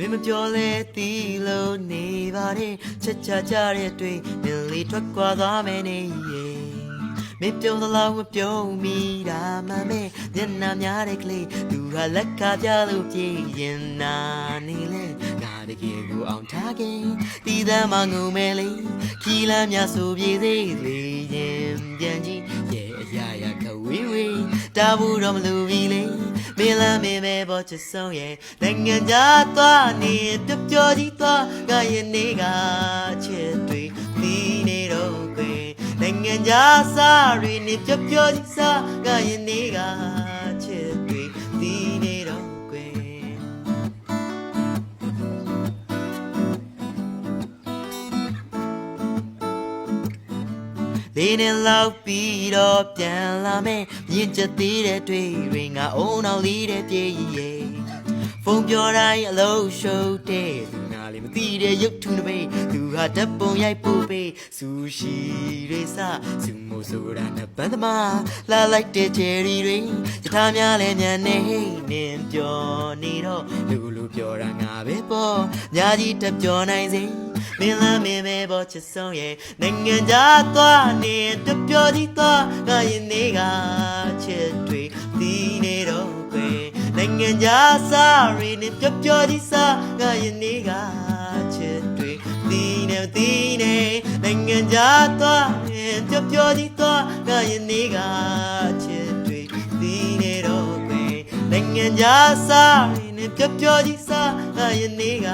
မင်းမပြောလဲတီးလို့နေပါတယ်ချက်ချကြတဲ့တွေ့နင်လေးထွက်ခွာသွားမယ်နေရဲ့မင်းပြုံးသလားမပြုံးမိတာမှမဲညနာများတဲ့ကလေးသူဟာလက်ခါပြလို့ပြေးရင်နာနေလေငါတကယ်ကိုအောင်ထားခင်တီးသားမငုံမဲလေးခီလာများဆိုပြေးသေးလေရင်ပြန်ကြည့်ရဲ့အရာရာခဝေးဝေးတာဘူးတော့မလူပြီလေ မင်းလာမင်းပဲပေါ်ချဆုံးရဲ့နိုင်ငံခြားသွားနေပြပျော်ကြီးသွားငါရဲ့နေကချစ်တွေပြီးနေတော့ကွယ်နိုင်ငံခြားစားတွေနေပြပျော်ကြီးစားငါရဲ့နေက လေးနဲ့လောက်ပြီးတော့ပြန်လာမယ်မြင့်ချက်သေးတဲ့တွေ့ရင်ငါအုံအောင်လေးတဲ့ပြေးရဲ့ဖုန်းပြောတိုင်းအလုံးရှုပ်တဲ့သူနာလေးမသိတဲ့ရုပ်ထုနှစ်ပိတ်သူဟာတပ်ပုံရိုက်ပို့ပေးဆူရှီတွေစစူမိုဆိုတာနဲ့ဘန်သမားလာလိုက်တဲ့ချယ်ရီတွေယထာများလဲမြန်နေဟိတ်နင်ပြောနေတော့လူလူပြောတာငါပဲပေါ့ညာကြီးတက်ပြောနိုင်စေ မင်းလာမင်းပဲပေါ်ချစ်ဆုံးရဲ့နိုင်ငံခြားသွားနေတပြောကြီးသွားငါရင်နေကချစ်တွေဒီနေတော့ကွယ်နိုင်ငံခြားစားရီနေပျော်ပျော်ကြီးစားငါရင်နေကချစ်တွေဒီနေဒီနေနိုင်ငံခြားသွားနေပျော်ပျော်ကြီးသွားငါရင်နေကချစ်တွေဒီနေတော့ကွယ်နိုင်ငံခြားစားရီနေပျော်ပျော်ကြီးစားငါရင်နေက